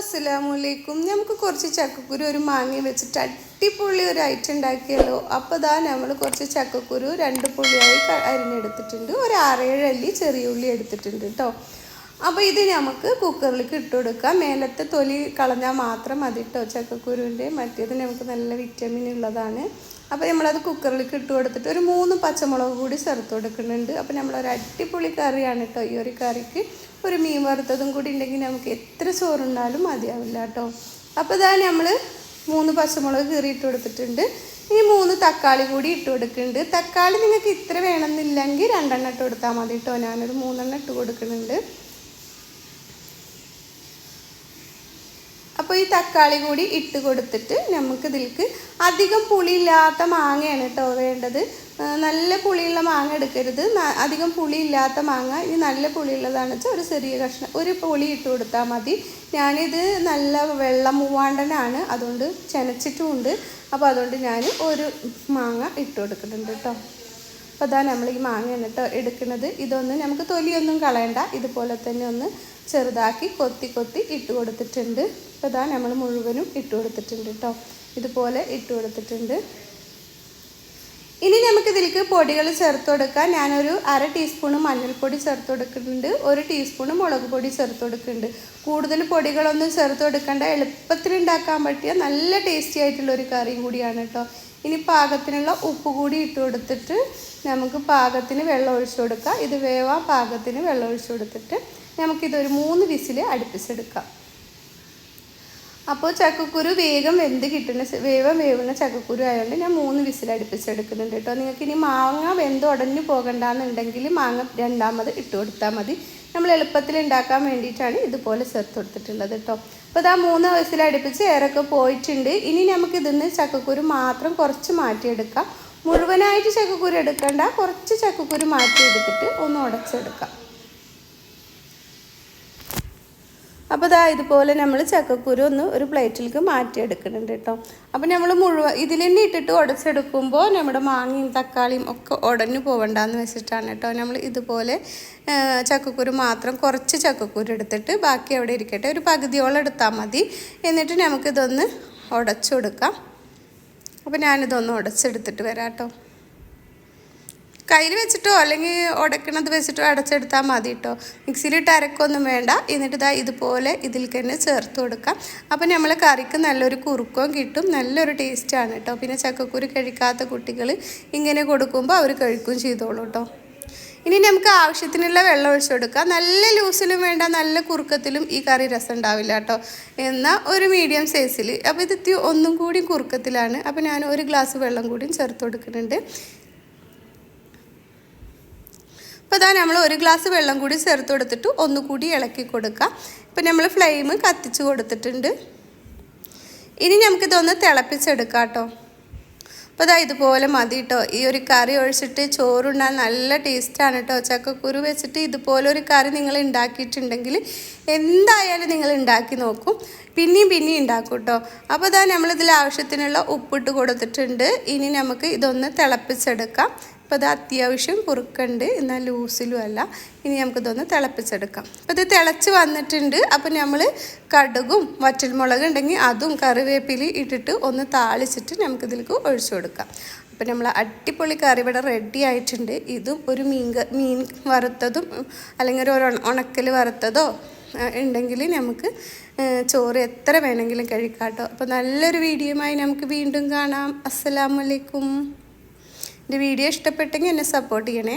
അസ്സലാമലൈക്കും നമുക്ക് കുറച്ച് ചക്കക്കുരു ഒരു മാങ്ങ വെച്ചിട്ട് അടിപൊളി ഒരു ഐറ്റം ഉണ്ടാക്കിയല്ലോ. അപ്പോൾ ഇതാ നമ്മൾ കുറച്ച് ചക്കക്കുരു രണ്ട് പുള്ളിയായി അരിഞ്ഞെടുത്തിട്ടുണ്ട്. ഒരു ആറേഴ് അല്ലി ചെറിയ ഉള്ളി എടുത്തിട്ടുണ്ട് കേട്ടോ അപ്പോൾ ഇത് നമുക്ക് കുക്കറിലേക്ക് ഇട്ട് കൊടുക്കാം. മേലത്തെ തൊലി കളഞ്ഞാൽ മാത്രം മതി കേട്ടോ ചക്കക്കുരുവിന്റെ. മറ്റേത് നമുക്ക് നല്ല വിറ്റമിൻ ഉള്ളതാണ്. അപ്പോൾ നമ്മളത് കുക്കറിലേക്ക് ഇട്ട് കൊടുത്തിട്ട് ഒരു മൂന്ന് പച്ചമുളക് കൂടി ചേർത്ത് കൊടുക്കുന്നുണ്ട്. അപ്പോൾ നമ്മളൊരു അടിപൊളി കറിയാണ് കേട്ടോ ഈ ഒരു കറിക്ക്. ഒരു മീൻ വറുത്തതും കൂടി ഉണ്ടെങ്കിൽ നമുക്ക് എത്ര ചോറുണ്ടാലും മതിയാവില്ല കേട്ടോ അപ്പോൾ ഇതാ നമ്മൾ മൂന്ന് പച്ചമുളക് കീറി ഇട്ട് കൊടുത്തിട്ടുണ്ട്. ഇനി മൂന്ന് തക്കാളി കൂടി ഇട്ട് കൊടുക്കുന്നുണ്ട്. തക്കാളി നിങ്ങൾക്ക് ഇത്ര വേണമെന്നില്ലെങ്കിൽ രണ്ടെണ്ണം ഇട്ട് കൊടുത്താൽ മതി കേട്ടോ ഞാനൊരു മൂന്നെണ്ണം ഇട്ട് കൊടുക്കുന്നുണ്ട്. അപ്പോൾ ഈ തക്കാളി കൂടി ഇട്ട് കൊടുത്തിട്ട് നമുക്ക് ഇതിലേക്ക് അധികം പുളിയില്ലാത്ത മാങ്ങയാണ് കേട്ടോ വേണ്ടത്. നല്ല പുളിയുള്ള മാങ്ങ എടുക്കരുത്. അധികം പുളിയില്ലാത്ത മാങ്ങ ഇനി നല്ല പുളിയുള്ളതാണെന്ന് വെച്ചാൽ ഒരു ചെറിയ കഷ്ണം ഒരു പുളി ഇട്ട് കൊടുത്താൽ മതി. ഞാനിത് നല്ല വെള്ളം മൂവാണ്ടനാണ് അതുകൊണ്ട് ചെനച്ചിട്ടുമുണ്ട് അപ്പോൾ അതുകൊണ്ട് ഞാൻ ഒരു മാങ്ങ ഇട്ട് കൊടുക്കുന്നുണ്ട് കേട്ടോ. അപ്പോൾ അതാ നമ്മൾ ഈ മാങ്ങ എന്നിട്ട് എടുക്കുന്നത്. ഇതൊന്ന് നമുക്ക് തൊലിയൊന്നും കളയണ്ട. ഇതുപോലെ തന്നെ ഒന്ന് ചെറുതാക്കി കൊത്തി കൊത്തി ഇട്ട് കൊടുത്തിട്ടുണ്ട്. അപ്പോൾ അതാ നമ്മൾ മുഴുവനും ഇട്ട് കൊടുത്തിട്ടുണ്ട് കേട്ടോ ഇതുപോലെ ഇട്ട് കൊടുത്തിട്ടുണ്ട്. ഇനി നമുക്കിതിലേക്ക് പൊടികൾ ചേർത്ത് കൊടുക്കാം. ഞാനൊരു അര ടീസ്പൂണ് മഞ്ഞൾപ്പൊടി ചേർത്ത് കൊടുക്കുന്നുണ്ട്. ഒരു ടീസ്പൂണ് മുളക് പൊടി ചേർത്ത് കൊടുക്കുന്നുണ്ട്. കൂടുതൽ പൊടികളൊന്നും ചേർത്ത് കൊടുക്കേണ്ട. എളുപ്പത്തിൽ ഉണ്ടാക്കാൻ പറ്റിയ നല്ല ടേസ്റ്റി ആയിട്ടുള്ള ഒരു കറിയും കൂടിയാണ് കേട്ടോ ഇനി പാകത്തിനുള്ള ഉപ്പ് കൂടി ഇട്ട് കൊടുത്തിട്ട് നമുക്ക് പാകത്തിന് വെള്ളം ഒഴിച്ചു കൊടുക്കാം. ഇത് വേവാൻ പാകത്തിന് വെള്ളം ഒഴിച്ചു കൊടുത്തിട്ട് നമുക്കിതൊരു മൂന്ന് വിസിൽ അടുപ്പിച്ചെടുക്കാം. അപ്പോൾ ചക്കക്കുരു വേഗം വെന്ത് കിട്ടുന്ന വേഗം വേവുന്ന ചക്കക്കുരു ആയതുകൊണ്ട് ഞാൻ മൂന്ന് വിസിൽ അടുപ്പിച്ചെടുക്കുന്നുണ്ട് കേട്ടോ. നിങ്ങൾക്ക് ഇനി മാങ്ങ വെന്ത് ഉടഞ്ഞു പോകണ്ടെന്നുണ്ടെങ്കിൽ മാങ്ങ രണ്ടാമത് ഇട്ട് കൊടുത്താൽ മതി. നമ്മൾ എളുപ്പത്തിൽ ഉണ്ടാക്കാൻ വേണ്ടിയിട്ടാണ് ഇതുപോലെ ചേർത്ത് കൊടുത്തിട്ടുള്ളത് കേട്ടോ. അപ്പോൾ ഇതാ മൂന്ന് വയസ്സിലടുപ്പിച്ച് ഏറൊക്കെ പോയിട്ടുണ്ട്. ഇനി നമുക്ക് ഇതിന്ന് ചക്കക്കുരു മാത്രം കുറച്ച് മാറ്റിയെടുക്കാം. മുഴുവനായിട്ട് ചക്കക്കുരു എടുക്കണ്ട. കുറച്ച് ചക്കക്കുരു മാറ്റിയെടുത്തിട്ട് ഒന്ന് ഉടച്ചെടുക്കാം. അപ്പോൾ ദാ ഇതുപോലെ നമ്മൾ ചക്കക്കുരു ഒന്ന് ഒരു പ്ലേറ്റിലേക്ക് മാറ്റിയെടുക്കുന്നുണ്ട് കേട്ടോ. അപ്പോൾ നമ്മൾ മുഴുവൻ ഇതിൽ തന്നെ ഇട്ടിട്ട് ഉടച്ചെടുക്കുമ്പോൾ നമ്മുടെ മാങ്ങയും തക്കാളിയും ഒക്കെ ഉടഞ്ഞു പോവണ്ടെന്ന് വെച്ചിട്ടാണ് കേട്ടോ. നമ്മൾ ഇതുപോലെ ചക്കക്കുരു മാത്രം കുറച്ച് ചക്കക്കുരു എടുത്തിട്ട് ബാക്കി അവിടെ ഇരിക്കട്ടെ. ഒരു പകുതിയോളം എടുത്താൽ മതി. എന്നിട്ട് നമുക്കിതൊന്ന് ഉടച്ചു കൊടുക്കാം അപ്പോൾ ഞാനിതൊന്ന് ഉടച്ചെടുത്തിട്ട് വരാം കേട്ടോ. കയ്യിൽ വെച്ചിട്ടോ അല്ലെങ്കിൽ ഉടക്കണത് വെച്ചിട്ടോ അടച്ചെടുത്താൽ മതി കേട്ടോ മിക്സിയിലിട്ട് അരക്കൊന്നും വേണ്ട. എന്നിട്ട് ഇതാ ഇതുപോലെ ഇതിൽ തന്നെ ചേർത്ത് കൊടുക്കാം. അപ്പോൾ നമ്മൾ കറിക്ക് നല്ലൊരു കുറുക്കവും കിട്ടും. നല്ലൊരു ടേസ്റ്റാണ് കേട്ടോ പിന്നെ ചക്കക്കുരു കഴിക്കാത്ത കുട്ടികൾ ഇങ്ങനെ കൊടുക്കുമ്പോൾ അവർ കഴിക്കും ചെയ്തോളൂ കേട്ടോ ഇനി നമുക്ക് ആവശ്യത്തിനുള്ള വെള്ളം ഒഴിച്ചു കൊടുക്കാം. നല്ല ലൂസിലും വേണ്ട നല്ല കുറുക്കത്തിലും ഈ കറി രസം ഉണ്ടാവില്ല കേട്ടോ എന്നാൽ ഒരു മീഡിയം സൈസിൽ അപ്പോൾ ഇത് ഒന്നും കൂടി കുറുക്കത്തിലാണ്. അപ്പോൾ ഞാൻ ഒരു ഗ്ലാസ് വെള്ളം കൂടിയും ചേർത്ത് കൊടുക്കുന്നുണ്ട്. അപ്പോൾ ഇതാ നമ്മൾ ഒരു ഗ്ലാസ് വെള്ളം കൂടി ചേർത്ത് കൊടുത്തിട്ട് ഒന്നുകൂടി ഇളക്കി കൊടുക്കാം. ഇപ്പം നമ്മൾ ഫ്ലെയിം കത്തിച്ച് കൊടുത്തിട്ടുണ്ട്. ഇനി നമുക്കിതൊന്ന് തിളപ്പിച്ചെടുക്കാം കേട്ടോ. അപ്പോൾ ഇതാ ഇതുപോലെ മതി കേട്ടോ. ഈ ഒരു കറി ഒഴിച്ചിട്ട് ചോറുണ്ണാൻ നല്ല ടേസ്റ്റാണ് കേട്ടോ. ചക്കക്കുരു വെച്ചിട്ട് ഇതുപോലെ ഒരു കറി നിങ്ങൾ ഉണ്ടാക്കിയിട്ടുണ്ടെങ്കിൽ എന്തായാലും നിങ്ങൾ ഉണ്ടാക്കി നോക്കും. പിന്നെയും പിന്നെയും ഉണ്ടാക്കും കേട്ടോ. അപ്പോൾ ഇതാ നമ്മളിതിൽ ആവശ്യത്തിനുള്ള ഉപ്പിട്ട് കൊടുത്തിട്ടുണ്ട്. ഇനി നമുക്ക് ഇതൊന്ന് തിളപ്പിച്ചെടുക്കാം. അപ്പോൾ അത് അത്യാവശ്യം കുറുക്കുണ്ട് എന്നാൽ ലൂസിലും അല്ല. ഇനി നമുക്കിതൊന്ന് തിളപ്പിച്ചെടുക്കാം. അപ്പോൾ ഇത് തിളച്ച് വന്നിട്ടുണ്ട്. അപ്പോൾ നമ്മൾ കടുകും വറ്റൽമുളക് ഉണ്ടെങ്കിൽ അതും കറിവേപ്പില ഇട്ടിട്ട് ഒന്ന് താളിച്ചിട്ട് നമുക്കിതിലേക്ക് ഒഴിച്ചു കൊടുക്കാം. അപ്പം നമ്മൾ അടിപൊളി കറി ഇവിടെ റെഡി ആയിട്ടുണ്ട്. ഇതും ഒരു മീൻ മീൻ വറുത്തതും അല്ലെങ്കിൽ ഒരു ഉണക്കൽ വറുത്തതോ ഉണ്ടെങ്കിൽ നമുക്ക് ചോറ് എത്ര വേണമെങ്കിലും കഴിക്കാം കേട്ടോ. അപ്പോൾ നല്ലൊരു വീഡിയോയുമായി നമുക്ക് വീണ്ടും കാണാം. അസ്സലാമലൈക്കും എന്റെ വീഡിയോ ഇഷ്ടപ്പെട്ടെങ്കിൽ എന്നെ സപ്പോർട്ട് ചെയ്യണേ.